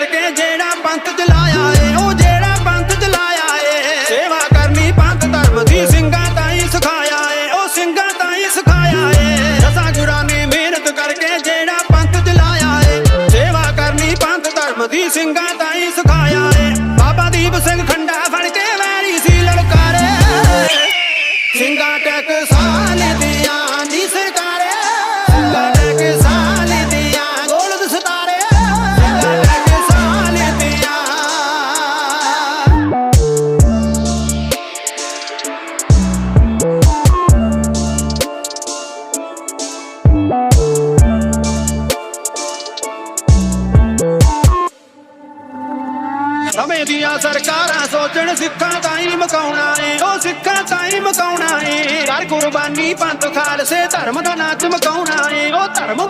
ਕਰਕੇ ਜਿਹੜਾ ਪੰਥ ਚਲਾਇਆ ਏ, ਉਹ ਜਿਹੜਾ ਪੰਥ ਚਲਾਇਆ ਏ। ਸੇਵਾ ਕਰਨੀ ਪੰਥ ਧਰਮ ਦੀ, ਸਿੰਘਾਂ ਤਾਂ ਹੀ ਸਿਖਾਇਆ ਏ, ਉਹ ਸਿੰਘਾਂ ਤਾਂ ਹੀ ਸਿਖਾਇਆ ਏ। ਦਸਾਂ ਗੁਰਾਂ ਨੇ ਮਿਹਨਤ ਕਰਕੇ ਜਿਹੜਾ ਪੰਥ ਚਲਾਇਆ ਏ, ਸੇਵਾ ਕਰਨੀ ਪੰਥ ਧਰਮ ਦੀ, ਸਿੰਘਾਂ ਤਾਂ ਹੀ ਸਿਖਾਇਆ ਏ। ਬਾਬਾ ਦੀਪ ਸਿੰਘ ਖੰਡਾ ਫੜ ਕੇ ਵੈਰੀ ਸੀ ਲਲਕਾਰੇ। ਸਿੰਘਾਂ ਟੈਕ ਸਾਲ ਸਮੇਂ ਦੀਆਂ ਸਰਕਾਰਾਂ ਸੋਚਣ, ਸਿੱਖਾਂ ਤਾਂ ਹੀ ਮਕਾਉਣਾ ਏ। ਉਹ ਸਿੱਖਾਂ ਤਾਂ ਹੀ ਮਕਾਉਣਾ ਏ। ਕਰ ਕੁਰਬਾਨੀ ਪੰਥ ਖਾਲਸੇ, ਧਰਮ ਦਾ ਨਾਚ ਮਕਾਉਣਾ ਏ। ਉਹ ਧਰਮ